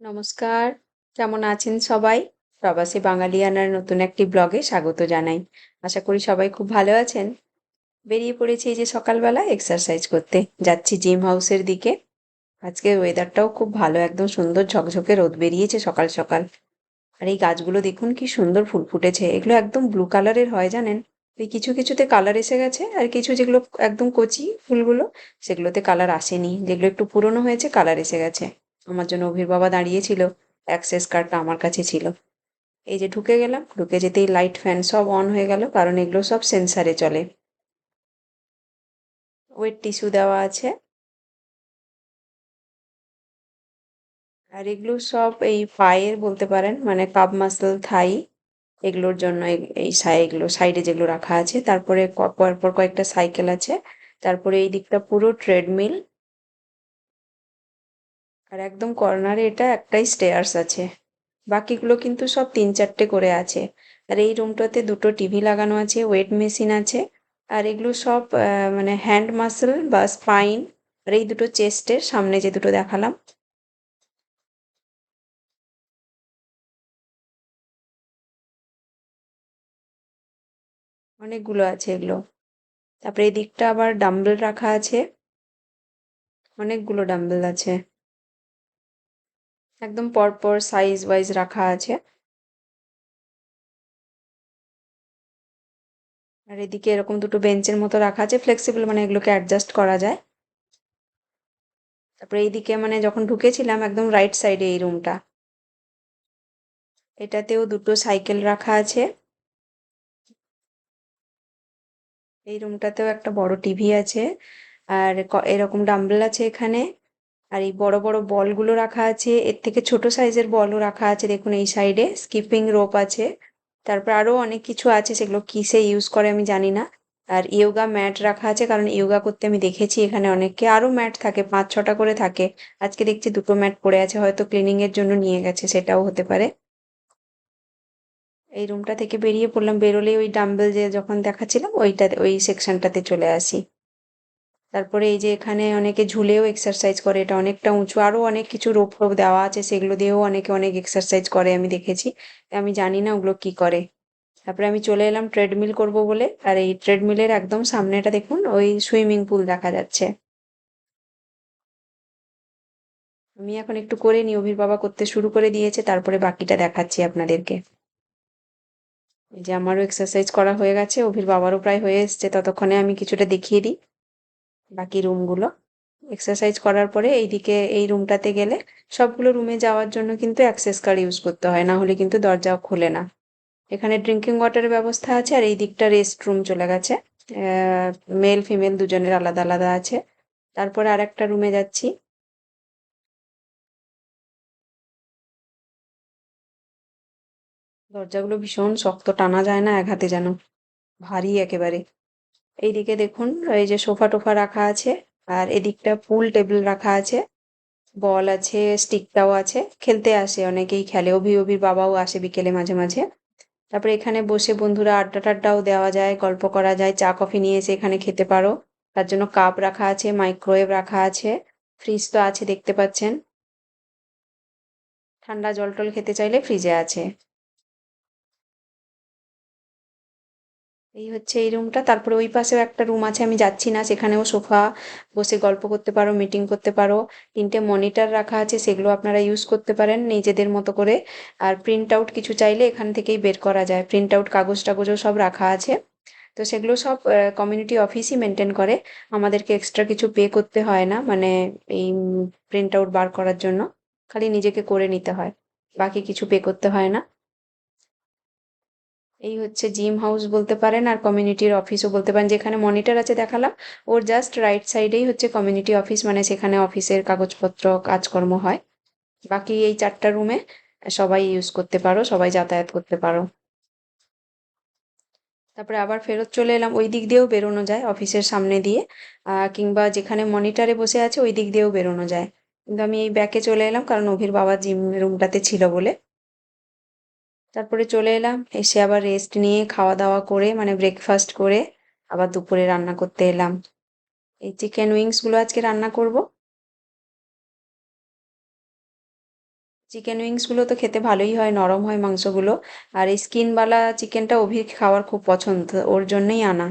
নমস্কার। কেমন আছেন সবাই? প্রবাসী বাঙালিয়ানার নতুন একটি ব্লগে স্বাগত জানাই। আশা করি সবাই খুব ভালো আছেন। বেরিয়ে পড়েছি এই যে সকালবেলা এক্সারসাইজ করতে। যাচ্ছি জিম হাউসের দিকে। আজকে ওয়েদারটাও খুব ভালো, একদম সুন্দর ঝকঝকে রোদ বেরিয়েছে সকাল সকাল। আর এই গাছগুলো দেখুন কি সুন্দর ফুল ফুটেছে। এগুলো একদম ব্লু কালারের হয় জানেন? এই কিছু কিছুতে কালার এসে গেছে আর কিছু যেগুলো একদম কচি ফুলগুলো, সেগুলোতে কালার আসেনি। যেগুলো একটু পুরনো হয়েছে কালার এসে গেছে। আমার জন্য অভির বাবা দাঁড়িয়েছিল অ্যাক্সেস কার্ডটা আমার কাছে ছিল। এই যে ঢুকে গেলাম, ঢুকে যেতেই লাইট ফ্যান সব অন হয়ে গেল, কারণ এগুলো সব সেন্সারে চলে। ওয়েট টিস্যু দেওয়া আছে। আর এগুলো সব এই পায়ের বলতে পারেন মানে কাপ মাসল থাই এগুলোর জন্য এই এগুলো সাইডে যেগুলো রাখা আছে। তারপরে পরপর কয়েকটা সাইকেল আছে। তারপরে এই দিকটা পুরো ট্রেডমিল আর একদম কর্নারে এটা একটাই স্টেয়ার্স আছে। বাকিগুলো কিন্তু সব তিন চারটে করে আছে। আর এই রুমটাতে দুটো টিভি লাগানো আছে ওয়েট মেশিন আছে, আর এগুলো সব মানে হ্যান্ড মাসেল বা স্পাইন আর এই দুটো চেস্টের সামনে যে দুটো দেখালাম। অনেকগুলো আছে এগুলো। তারপরে এই দিকটা আবার ডাম্বেল রাখা আছে। অনেকগুলো ডাম্বেল আছে। একদম পরপর সাইজ ওয়াইজ রাখা আছে। আর এদিকে এরকম দুটো বেঞ্চের মতো রাখা আছে ফ্লেক্সিবল মানে এগুলোকে অ্যাডজাস্ট করা যায়। তারপরে এইদিকে মানে যখন ঢুকেছিলাম একদম রাইট সাইডে এই রুমটা এটাতেও দুটো সাইকেল রাখা আছে। এই রুমটাতেও একটা বড় টিভি আছে। আর এরকম ডাম্বেল আছে এখানে। আর এই বড় বড় বলগুলো রাখা আছে। এর থেকে ছোট সাইজের বলও রাখা আছে, দেখুন এই সাইডে। স্কিপিং রোপ আছে। তারপর আরও অনেক কিছু আছে, সেগুলো কিসে ইউজ করে আমি জানি না। আর ইয়োগা ম্যাট রাখা আছে, কারণ ইয়োগা করতে আমি দেখেছি এখানে অনেককে। আরও ম্যাট থাকে, পাঁচ ছটা করে থাকে। আজকে দেখছি দুটো ম্যাট পড়ে আছে, হয়তো ক্লিনিংয়ের জন্য নিয়ে গেছে, সেটাও হতে পারে। এই রুমটা থেকে বেরিয়ে পড়লাম, বেরোলেই ওই ডাম্বেল যে যখন দেখাচ্ছিলাম ওইটা ওই সেকশনটাতে চলে আসি। তারপরে এই যে এখানে অনেকে ঝুলেও এক্সারসাইজ করে, এটা অনেকটা উঁচু আরও অনেক কিছু রোপ ফোপ দেওয়া আছে, সেগুলো দিয়েও অনেকে অনেক এক্সারসাইজ করে আমি দেখেছি। আমি জানি না ওগুলো কি করে। তারপরে আমি চলে এলাম ট্রেডমিল করব বলে, আর এই ট্রেডমিলের একদম সামনেটা দেখুন, ওই সুইমিং পুল দেখা যাচ্ছে। আমি এখন একটু করে নি অভির বাবা করতে শুরু করে দিয়েছে, তারপরে বাকিটা দেখাচ্ছি আপনাদেরকে। এই যে আমারও এক্সারসাইজ করা হয়ে গেছে, অভির বাবারও প্রায় হয়ে এসছে, ততক্ষণে আমি কিছুটা দেখিয়ে দিই। বাকি রুমগুলো। এক্সারসাইজ করার পরে এইদিকে, এই রুমটাতে গেলে সবগুলো রুমে যাওয়ার জন্য কিন্তু অ্যাক্সেস কার্ড ইউজ করতে হয়, না হলে কিন্তু দরজাও খোলে না। এখানে ড্রিঙ্কিং ওয়াটারের ব্যবস্থা আছে আর এই দিকটা রেস্ট রুম চলে গেছে। মেল ফিমেল দুজনের আলাদা আলাদা আছে। তারপরে আর একটা রুমে যাচ্ছি। দরজাগুলো ভীষণ শক্ত, টানা যায় না এক হাতে যেন। ভারী একেবারে। এইদিকে দেখুন, এই যে সোফা টোফা রাখা আছে আর এদিকটা পুল টেবিল রাখা আছে। বল আছে স্টিকটাও আছে। খেলতে আসে অনেকেই, খেলে। অভি, অভির বাবাও আসে বিকেলে মাঝে মাঝে। তারপরে এখানে বসে বন্ধুরা আড্ডা টাড্ডাও দেওয়া যায়, গল্প করা যায়, চা, কফি নিয়ে এসে এখানে খেতে পারো। তার জন্য কাপ রাখা আছে মাইক্রোওয়েভ রাখা আছে ফ্রিজ তো আছে, দেখতে পাচ্ছেন। ঠান্ডা জল টল খেতে চাইলে ফ্রিজে আছে। এই হচ্ছে এই রুমটা তারপরে ওই পাশেও একটা রুম আছে, আমি যাচ্ছি না। সেখানেও সোফা বসে গল্প করতে পারো মিটিং করতে পারো। তিনটে মনিটর রাখা আছে, সেগুলো আপনারা ইউজ করতে পারেন নিজেদের মতো করে। আর প্রিন্ট আউট কিছু চাইলে এখান থেকেই বের করা যায়। প্রিন্ট আউট কাগজ টাগজও সব রাখা আছে। তো সেগুলো সব কমিউনিটি অফিসই মেনটেন করে। আমাদেরকে এক্সট্রা কিছু পে করতে হয় না মানে এই প্রিন্ট আউট বার করার জন্য। খালি নিজেকে করে নিতে হয়। বাকি কিছু পে করতে হয় না। এই হচ্ছে জিম হাউস বলতে পারেন আর কমিউনিটির অফিসও বলতে পারেন। যেখানে মনিটর আছে দেখালাম, ওর জাস্ট রাইট সাইডেই হচ্ছে কমিউনিটি অফিস মানে সেখানে অফিসের কাগজপত্র, কাজকর্ম হয়। বাকি এই চারটা রুমে সবাই ইউজ করতে পারো, সবাই যাতায়াত করতে পারো। তারপরে আবার ফেরত চলে এলাম, ওই দিক দিয়েও বেরোনো যায় অফিসের সামনে দিয়ে কিংবা যেখানে মনিটারে বসে আছে ওই দিক দিয়েও বেরোনো যায়। কিন্তু আমি এই ব্যাকে চলে এলাম, কারণ অভির বাবা জিম রুমটাতে ছিল বলে। তারপরে চলে এলাম, এসে আবার রেস্ট নিয়ে খাওয়া দাওয়া করে মানে ব্রেকফাস্ট করে আবার দুপুরে রান্না করতে এলাম। এই চিকেন উইংসগুলো আজকে রান্না করব। চিকেন উইংসগুলো তো খেতে ভালোই হয়, নরম হয় মাংসগুলো। আর এই স্কিনওয়ালা চিকেনটা অভির খাওয়ার খুব পছন্দ, ওর জন্যই আনা।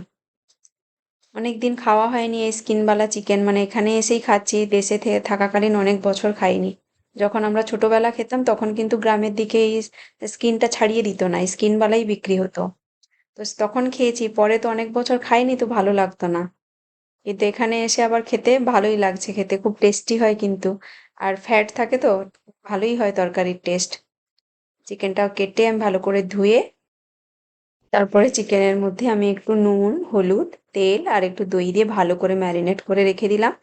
অনেক দিন খাওয়া হয়নি এই স্কিনওয়ালা চিকেন মানে এখানে এসেই খাচ্ছি, দেশে থাকাকালীন অনেক বছর খাইনি। যখন আমরা ছোটবেলা খেতাম, তখন কিন্তু গ্রামের দিকে এই স্কিনটা ছাড়িয়ে দিত না স্কিনওয়ালাই বিক্রি হতো। তো তখন খেয়েছি, পরে তো অনেক বছর খাইনি, তো ভালো লাগতো না। কিন্তু এখানে এসে আবার খেতে ভালোই লাগছে, খেতে খুব টেস্টি হয় কিন্তু। আর ফ্যাট থাকে তো, ভালোই হয় তরকারির টেস্ট চিকেনটাও কেটে আমি ভালো করে ধুয়ে, তারপরে চিকেনের মধ্যে আমি একটু নুন, হলুদ, তেল আর একটু দই দিয়ে ভালো করে ম্যারিনেট করে রেখে দিলাম।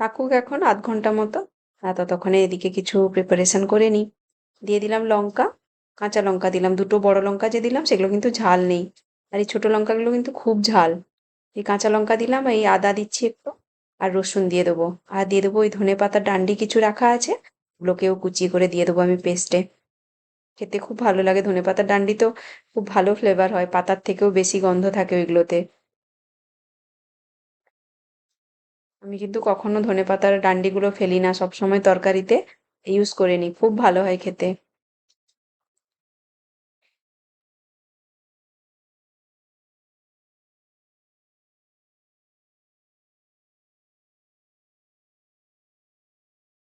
থাকুক এখন আধ ঘণ্টা মতো। ততক্ষণে এদিকে কিছু প্রিপারেশন করে নিই। দিয়ে দিলাম লঙ্কা, কাঁচা লঙ্কা দিলাম, দুটো বড় লঙ্কা যে দিলাম সেগুলো কিন্তু ঝাল নেই। আর এই ছোটো লঙ্কাগুলো কিন্তু খুব ঝাল। এই কাঁচা লঙ্কা দিলাম, এই আদা দিচ্ছি একটু, আর রসুন দিয়ে দেবো। আর দিয়ে দেবো ওই ধনে পাতার ডান্ডি কিছু রাখা আছে, ওগুলোকেও কুচি করে দিয়ে দেবো আমি পেস্টে খেতে খুব ভালো লাগে ধনে পাতার ডান্ডি তো, খুব ভালো ফ্লেভার হয়, পাতার থেকেও বেশি গন্ধ থাকে ওইগুলোতে। আমি কিন্তু কখনো ধনে পাতার ডান্ডিগুলো ফেলি না, সবসময় তরকারিতে ইউজ করে নিই, খুব ভালো হয় খেতে।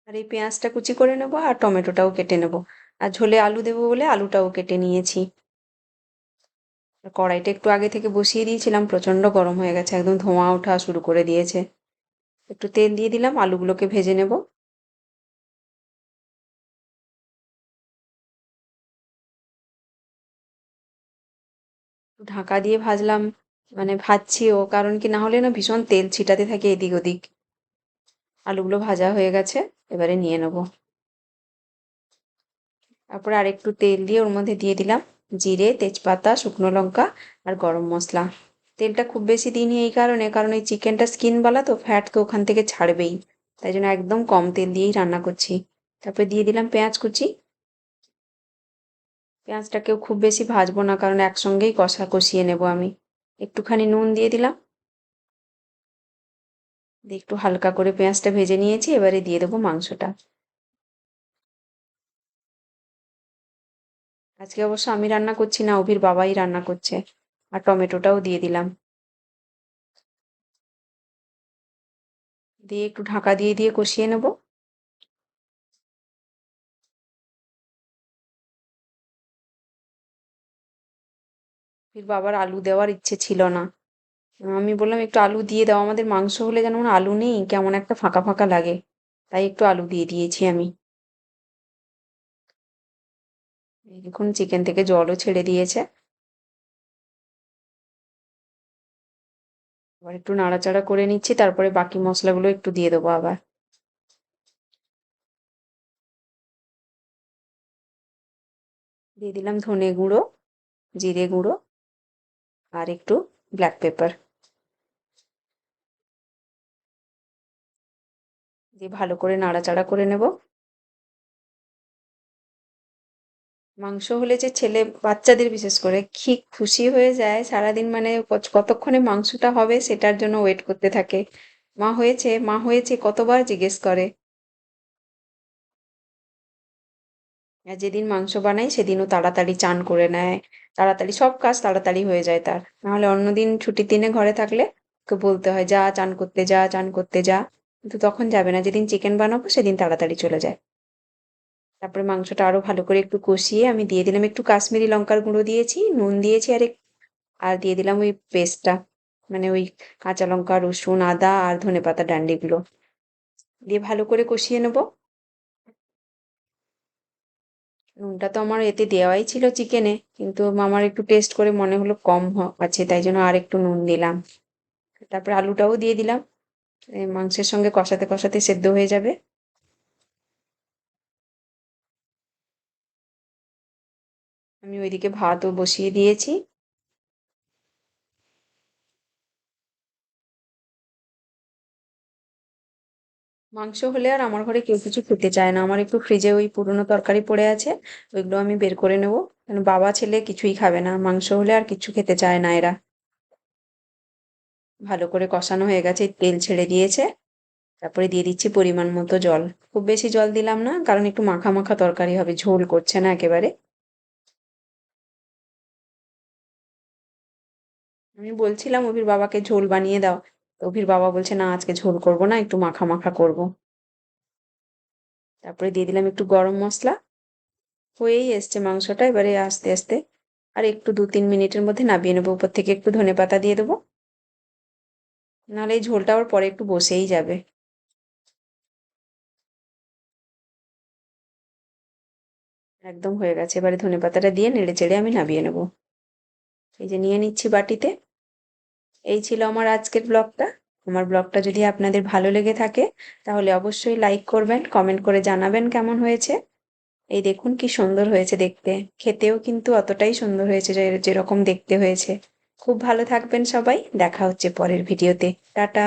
আর এই পেঁয়াজটা কুচি করে নেব আর টমেটোটাও কেটে নেব। আর ঝোলে আলু দেবো বলে আলুটাও কেটে নিয়েছি। কড়াইটা একটু আগে থেকে বসিয়ে দিয়েছিলাম, প্রচণ্ড গরম হয়ে গেছে, একদম ধোঁয়া ওঠা শুরু করে দিয়েছে। একটু তেল দিয়ে দিলাম, আলুগুলোকে ভেজে নেব। ঢাকা দিয়ে ভাজলাম মানে ভাজছিও কারণ কি না হলে না ভীষণ তেল ছিটাতে থাকে এদিক ওদিক। আলুগুলো ভাজা হয়ে গেছে, এবারে নিয়ে নেব। তারপরে আর একটু তেল দিয়ে ওর মধ্যে দিয়ে দিলাম, জিরে, তেজপাতা, শুকনো লঙ্কা আর গরম মশলা। তেলটা খুব বেশি দিইনি এই কারণে, কারণ এই চিকেনটা স্কিনওয়ালা তো ফ্যাট তো ওখান থেকে ছাড়বেই। তাই জন্য একদম কম তেল দিয়েই রান্না করছি। তারপরে দিয়ে দিলাম পেঁয়াজ কুচি। পেঁয়াজটাকেও খুব বেশি ভাজবো না, কারণ একসঙ্গেই কষা কষিয়ে নেব আমি। একটুখানি নুন দিয়ে দিলাম। একটু হালকা করে পেঁয়াজটা ভেজে নিয়েছি, এবারে দিয়ে দেবো মাংসটা। আজকে অবশ্য আমি রান্না করছি না, অভির বাবাই রান্না করছে। আর টমেটোটাও দিয়ে দিলাম। দিয়ে একটু ঢাকা দিয়ে দিয়ে কষিয়ে নেব। অভির বাবার আলু দেওয়ার ইচ্ছে ছিল না। আমি বললাম, একটু আলু দিয়ে দাও, আমাদের মাংস হলে যেন আলু নেই, কেমন একটা ফাঁকা ফাঁকা লাগে। তাই একটু আলু দিয়ে দিয়েছি আমি। দেখুন, চিকেন থেকে জলও ছেড়ে দিয়েছে। এবার একটু নাড়াচাড়া করে নিচ্ছি, তারপরে বাকি মশলাগুলো একটু দিয়ে দেবো আবার। দিয়ে দিলাম ধনে গুঁড়ো, জিরে গুঁড়ো আর একটু ব্ল্যাক পেপার। দিয়ে ভালো করে নাড়াচাড়া করে নেব। মাংস হলে যে ছেলে বাচ্চাদের বিশেষ করে কি খুশি হয়ে যায়, সারাদিন মানে কতক্ষণে মাংসটা হবে সেটার জন্য ওয়েট করতে থাকে। মা হয়েছে মা হয়েছে কতবার জিজ্ঞেস করে। আর যেদিন মাংস বানাই সেদিনও তাড়াতাড়ি চান করে নেয়। তাড়াতাড়ি সব কাজ তাড়াতাড়ি হয়ে যায় তার। নাহলে অন্যদিন ছুটির দিনে ঘরে থাকলে ওকে বলতে হয়, যা, চান করতে যা, চান করতে যা। কিন্তু তখন যাবে না। যেদিন চিকেন বানাবো সেদিন তাড়াতাড়ি চলে যায়। তারপরে মাংসটা আরও ভালো করে একটু কষিয়ে আমি দিয়ে দিলাম একটু কাশ্মীরি লঙ্কার গুঁড়ো দিয়েছি, নুন দিয়েছি আর আর দিয়ে দিলাম ওই পেস্টটা মানে ওই কাঁচা লঙ্কা, রসুন, আদা আর ধনে পাতা ডান্ডিগুলো। দিয়ে ভালো করে কষিয়ে নেব। নুনটা তো আমার এতে দেওয়াই ছিল চিকেনে, কিন্তু আমার একটু টেস্ট করে মনে হলো কম আছে, তাই জন্য আর একটু নুন দিলাম। তারপরে আলুটাও দিয়ে দিলাম। মাংসের সঙ্গে কষাতে কষাতে সেদ্ধ হয়ে যাবে। আমি ওইদিকে ভাতও বসিয়ে দিয়েছি। মাংস হলে আর আমার ঘরে কেউ কিছু খেতে চায় না। আমার একটু ফ্রিজে ওই পুরনো তরকারি পড়ে আছে, ওইগুলো আমি বের করে নেব। কারণ বাবা, ছেলে কিছুই খাবে না। মাংস হলে আর কিছু খেতে চায় না এরা। ভালো করে কষানো হয়ে গেছে, তেল ছেড়ে দিয়েছে। তারপরে দিয়ে দিচ্ছি পরিমাণ মতো জল। খুব বেশি জল দিলাম না, কারণ একটু মাখা মাখা তরকারি হবে, ঝোল করছে না একেবারে। আমি বলছিলাম, অভির বাবাকে ঝোল বানিয়ে দাও। তো অভির বাবা বলছে, না, আজকে ঝোল করব না, একটু মাখা মাখা করব। তারপরে দিয়ে দিলাম একটু গরম মশলা। হয়েই এসছে মাংসটা, এবারে আস্তে আস্তে আর একটু দু তিন মিনিটের মধ্যে নামিয়ে নেব। উপর থেকে একটু ধনে পাতা দিয়ে দেবো। নাহলে এই ঝোলটা আবার পরে একটু বসেই যাবে। একদম হয়ে গেছে। এবারে ধনে পাতাটা দিয়ে নেড়ে চেড়ে আমি নামিয়ে নেব। এই যে নিয়ে নিচ্ছি বাটিতে। এই ছিল আমার আজকের ব্লগটা। আমার ব্লগটা যদি আপনাদের ভালো লেগে থাকে, তাহলে অবশ্যই লাইক করবেন কমেন্ট করে জানাবেন কেমন হয়েছে। এই দেখুন কি সুন্দর হয়েছে দেখতে। খেতেও কিন্তু অতটাই সুন্দর হয়েছে যেরকম দেখতে হয়েছে। খুব ভালো থাকবেন সবাই। দেখা হচ্ছে পরের ভিডিওতে টাটা!